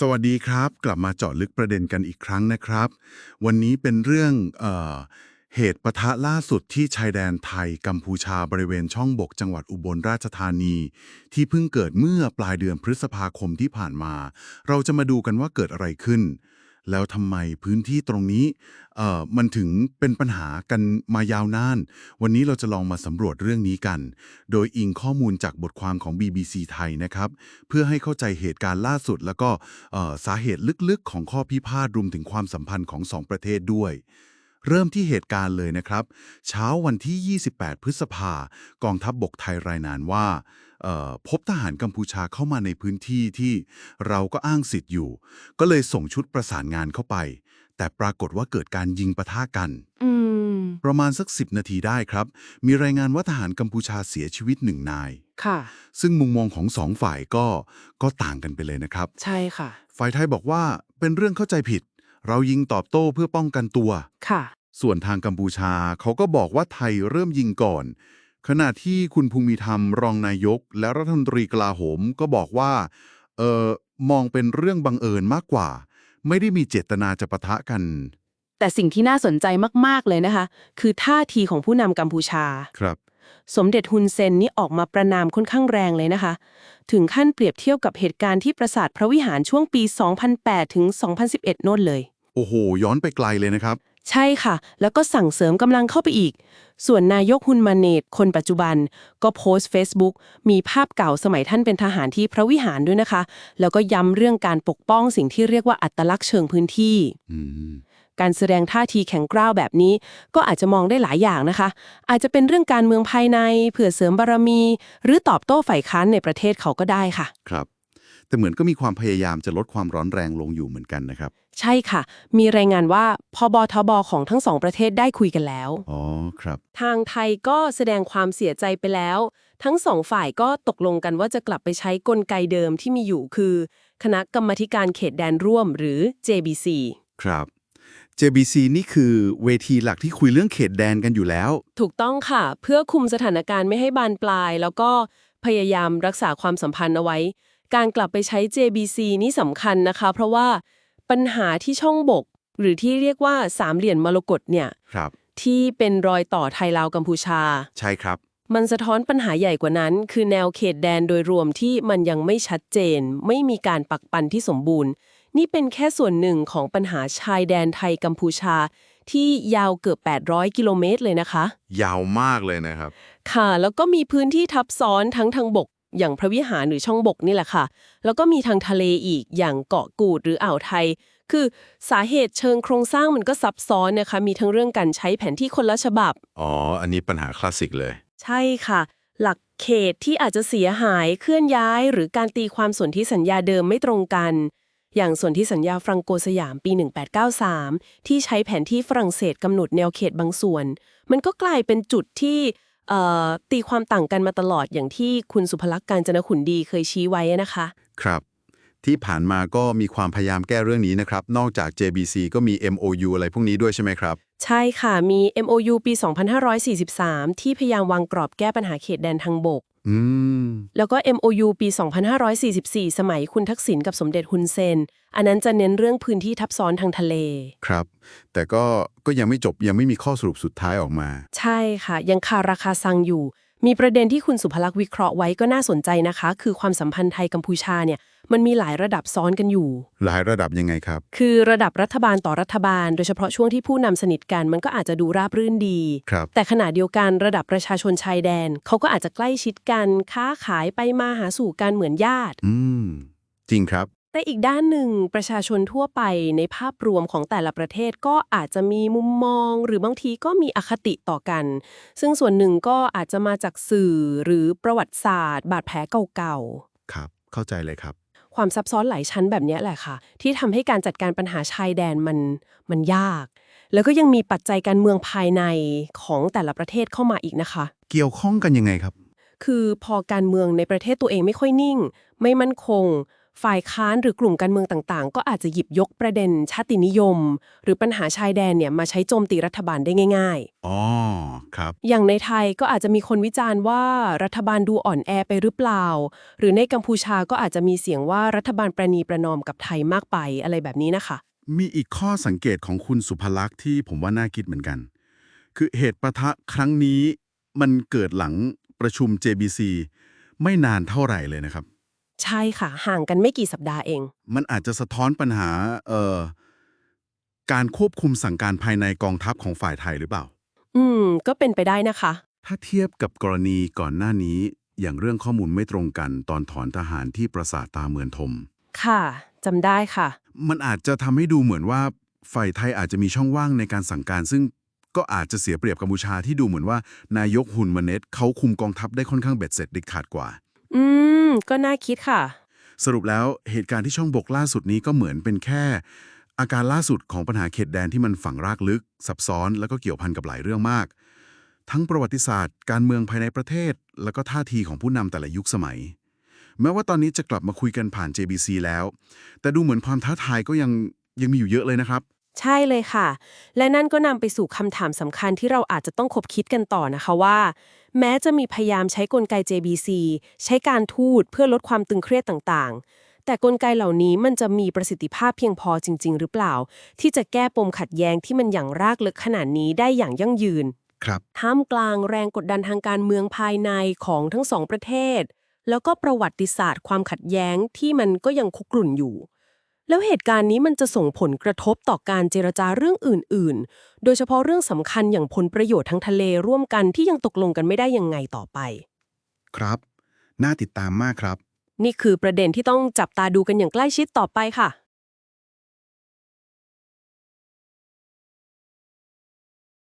สวัสดีครับ กลับมาเจาะลึกประเด็นกันอีกครั้งนะครับ วันนี้เป็นเรื่องเออเหตุปะทะล่าสุดที่ชายแดนไทยกัมพูชาบริเวณช่องบกจังหวัดอุบลราชธานี ที่เพิ่งเกิดเมื่อปลายเดือนพฤษภาคมที่ผ่านมา เราจะมาดูกันว่าเกิดอะไรขึ้น แล้วทำไมพื้นที่ตรงนี้เอ่อมันถึงเป็นปัญหากันมายาวนาน วันนี้เราจะลองมาสำรวจเรื่องนี้กัน โดยอิงข้อมูลจากบทความของ BBC ไทยนะครับ เพื่อให้เข้าใจเหตุการณ์ล่าสุด แล้วก็สาเหตุลึกๆ ของข้อพิพาทรวมถึงความสัมพันธ์ของสองประเทศด้วยเริ่มที่เหตุการณ์เลยนะครับ เช้าวันที่ 28 พฤษภากองทัพบบกไทยรายงานว่า พบทหารกัมพูชาเข้ามาในพื้นที่ที่เราก็อ้างสิทธิ์อยู่ ก็เลยส่งชุดประสานงานเข้าไป แต่ปรากฏว่าเกิดการยิงปะทะกันอืมประมาณสัก10นาทีได้ครับ มีรายงานว่าทหารกัมพูชาเสียชีวิตหนึ่งนาย ค่ะ ซึ่งมุมมองของสองฝ่ายก็ก็ต่างกันไปเลยนะครับ ใช่ค่ะ ฝ่ายไทยบอกว่าเป็นเรื่องเข้าใจผิด เรายิงตอบโต้เพื่อป้องกันตัว ค่ะ ส่วนทางกัมพูชาเขาก็บอกว่าไทยเริ่มยิงก่อน ขณะที่คุณภูมิธรรมรองนายก และรัฐมนตรีกลาโหมก็บอกว่าเออมองเป็นเรื่องบังเอิญมากกว่า ไม่ได้มีเจตนาจะปะทะกัน แต่สิ่งที่น่าสนใจมาก ๆ เลยนะคะ คือท่าทีของผู้นำกัมพูชา ครับ สมเด็จฮุนเซนนี่ออกมาประนามค่อนข้างแรงเลยนะคะ ถึงขั้นเปรียบเทียบกับเหตุการณ์ที่ปราสาทพระวิหารช่วงปี 2008 ถึง 2011 โน่นเลย โอ้โห ย้อนไปไกลเลยนะครับ ใช่ค่ะ แล้วก็สั่งเสริมกำลังเข้าไปอีก ส่วนนายกฮุนมาเนตคนปัจจุบัน ก็โพสต์ Facebook มีภาพเก่าสมัยท่านเป็นทหารที่พระวิหารด้วยนะคะ แล้วก็ย้ำเรื่องการปกป้องสิ่งที่เรียกว่าอัตลักษณ์เชิงพื้นที่อืมการแสดงท่าทีแข็งกร้าวแบบนี้ ก็อาจจะมองได้หลายอย่างนะคะ อาจจะเป็นเรื่องการเมืองภายในเพื่อเสริมบารมี หรือตอบโต้ฝ่ายค้านในประเทศเขาก็ได้ค่ะ ครับ แต่เหมือนก็มีความพยายามจะลดความร้อนแรงลงอยู่เหมือนกันนะครับ ใช่ค่ะ มีรายงานว่าพบทบของทั้งสองประเทศได้คุยกันแล้ว อ๋อครับ ทางไทยก็แสดงความเสียใจไปแล้ว ทั้งสองฝ่ายก็ตกลงกันว่าจะกลับไปใช้กลไกเดิมที่มีอยู่คือ คณะกรรมาธิการเขตแดนร่วมหรือ JBC ครับ JBC นี่คือเวทีหลักที่คุยเรื่องเขตแดนกันอยู่แล้ว ถูกต้องค่ะ เพื่อคุมสถานการณ์ไม่ให้บานปลาย แล้วก็พยายามรักษาความสัมพันธ์เอาไว้ การกลับไปใช้ JBC นี่สำคัญนะคะ เพราะว่าปัญหาที่ช่องบก หรือที่เรียกว่าสามเหลี่ยมมรกตเนี่ยครับ ที่เป็นรอยต่อไทยลาวกัมพูชา ใช่ครับ มันสะท้อนปัญหาใหญ่กว่านั้น คือแนวเขตแดนโดยรวมที่มันยังไม่ชัดเจน ไม่มีการปักปันที่สมบูรณ์ นี่เป็นแค่ส่วนหนึ่งของปัญหาชายแดนไทยกัมพูชา ที่ยาวเกือบ 800 กิโลเมตรเลยนะคะ ยาวมากเลยนะครับ ค่ะ แล้วก็มีพื้นที่ทับซ้อนทั้งทางบก อย่างพระวิหารหรือช่องบกนี่แหละค่ะ แล้วก็มีทางทะเลอีกอย่างเกาะกูดหรืออ่าวไทย คือสาเหตุเชิงโครงสร้างมันก็ซับซ้อนนะคะ มีทั้งเรื่องการใช้แผนที่คนละฉบับ อ๋อ อันนี้ปัญหาคลาสสิกเลย ใช่ค่ะ หลักเขตที่อาจจะเสียหายเคลื่อนย้าย หรือการตีความสนธิสัญญาเดิมไม่ตรงกัน อย่างสนธิสัญญาฟรังโกสยามปี 1893 ที่ใช้แผนที่ฝรั่งเศสกำหนดแนวเขตบางส่วน มันก็กลายเป็นจุดที่เอ่อ ตีความต่างกันมาตลอดอย่างที่คุณสุภลักษณ์การจนขุนดีเคยชี้ไว้นะคะ ครับ ที่ผ่านมาก็มีความพยายามแก้เรื่องนี้นะครับ นอกจาก JBC ก็มี MOU อะไรพวกนี้ด้วยใช่ไหมครับ ใช่ค่ะมี MOU ปี 2543 ที่พยายามวางกรอบแก้ปัญหาเขตแดนทางบก อืม แล้วก็ MOU ปี 2544 สมัยคุณทักษิณกับสมเด็จฮุนเซน อันนั้นจะเน้นเรื่องพื้นที่ทับซ้อนทางทะเล ครับ แต่ก็ก็ยังไม่จบยังไม่มีข้อสรุปสุดท้ายออกมา ใช่ค่ะ ยังคาราคาซังอยู่ มีประเด็นที่คุณสุภลักษณ์วิเคราะห์ไว้ก็น่าสนใจนะคะ คือความสัมพันธ์ไทยกัมพูชาเนี่ยมันมีหลายระดับซ้อนกันอยู่ หลายระดับยังไงครับ คือระดับรัฐบาลต่อรัฐบาล โดยเฉพาะช่วงที่ผู้นำสนิทกันมันก็อาจจะดูราบรื่นดี ครับแต่ขณะเดียวกันระดับประชาชนชายแดนเขาก็อาจจะใกล้ชิดกัน ค้าขายไปมาหาสู่กันเหมือนญาติ อืม จริงครับ แต่อีกด้านหนึ่งประชาชนทั่วไปในภาพรวมของแต่ละประเทศก็อาจจะมีมุมมอง หรือบางทีก็มีอคติต่อกัน ซึ่งส่วนหนึ่งก็อาจจะมาจากสื่อหรือประวัติศาสตร์ บาดแผลเก่าครับ เข้าใจเลยครับๆความซับซ้อนหลายชั้นแบบเนี้ยแหละค่ะ ที่ทำให้การจัดการปัญหาชายแดนมันมันยาก แล้วก็ยังมีปัจจัยการเมืองภายในของแต่ละประเทศเข้ามาอีกนะคะ เกี่ยวข้องกันยังไงครับ คือพอการเมืองในประเทศตัวเองไม่ค่อยนิ่ง ไม่มั่นคง ฝ่ายค้านหรือกลุ่มการเมืองต่างๆ ก็อาจจะหยิบยกประเด็นชาตินิยม หรือปัญหาชายแดนเนี่ยมาใช้โจมตีรัฐบาลได้ง่ายอ๋อ ครับๆอย่างในไทยก็อาจจะมีคนวิจารณ์ว่ารัฐบาลดูอ่อนแอไปหรือเปล่า หรือในกัมพูชาก็อาจจะมีเสียงว่ารัฐบาลประนีประนอมกับไทยมากไปอะไรแบบนี้นะคะ มีอีกข้อสังเกตของคุณสุภลักษณ์ที่ผมว่าน่าคิดเหมือนกัน คือเหตุปะทะครั้งนี้มันเกิดหลังประชุม JBC ไม่นานเท่าไหร่เลยนะครับ ใช่ค่ะ ห่างกันไม่กี่สัปดาห์เอง มันอาจจะสะท้อนปัญหาเอ่อการควบคุมสั่งการภายในกองทัพของฝ่ายไทยหรือเปล่า อืม ก็เป็นไปได้นะคะ ถ้าเทียบกับกรณีก่อนหน้านี้ อย่างเรื่องข้อมูลไม่ตรงกันตอนถอนทหารที่ปราสาทตาเมือนทม ค่ะจำได้ค่ะ มันอาจจะทำให้ดูเหมือนว่าฝ่ายไทยอาจจะมีช่องว่างในการสั่งการ ซึ่งก็อาจจะเสียเปรียบกัมพูชาที่ดูเหมือนว่า นายกฮุนมาเน็ตเขาคุมกองทัพได้ค่อนข้างเบ็ดเสร็จเด็ดขาดกว่า อืม ก็น่าคิดค่ะ สรุปแล้วเหตุการณ์ที่ช่องบกล่าสุดนี้ก็เหมือนเป็นแค่ อาการล่าสุดของปัญหาเขตแดนที่มันฝังรากลึก ซับซ้อนแล้วก็เกี่ยวพันกับหลายเรื่องมาก ทั้งประวัติศาสตร์ การเมืองภายในประเทศ แล้วก็ท่าทีของผู้นำแต่ละยุคสมัย แม้ว่าตอนนี้จะกลับมาคุยกันผ่าน JBC แล้ว แต่ดูเหมือนความท้าทายก็ยังยังมีอยู่เยอะเลยนะครับ ใช่เลยค่ะ และนั่นก็นำไปสู่คำถามสำคัญที่เราอาจจะต้องคบคิดกันต่อนะคะว่า แม้จะมีพยายามใช้กลไก JBC ใช้การทูตเพื่อลดความตึงเครียดต่างๆ แต่กลไกเหล่านี้มันจะมีประสิทธิภาพเพียงพอจริง ๆ หรือเปล่า ที่จะแก้ปมขัดแย้งที่มันอย่างรากลึกขนาดนี้ได้อย่างยั่งยืนครับท่ามกลางแรงกดดันทางการเมืองภายในของทั้งสองประเทศ แล้วก็ประวัติศาสตร์ความขัดแย้งที่มันก็ยังคุกรุ่นอยู่ แล้วเหตุการณ์นี้มันจะส่งผลกระทบต่อการเจรจาเรื่องอื่น ๆ โดยเฉพาะเรื่องสำคัญอย่างผลประโยชน์ทางทะเลร่วมกันที่ยังตกลงกันไม่ได้ยังไงต่อไป ครับ น่าติดตามมากครับ นี่คือประเด็นที่ต้องจับตาดูกันอย่างใกล้ชิดต่อไปค่ะ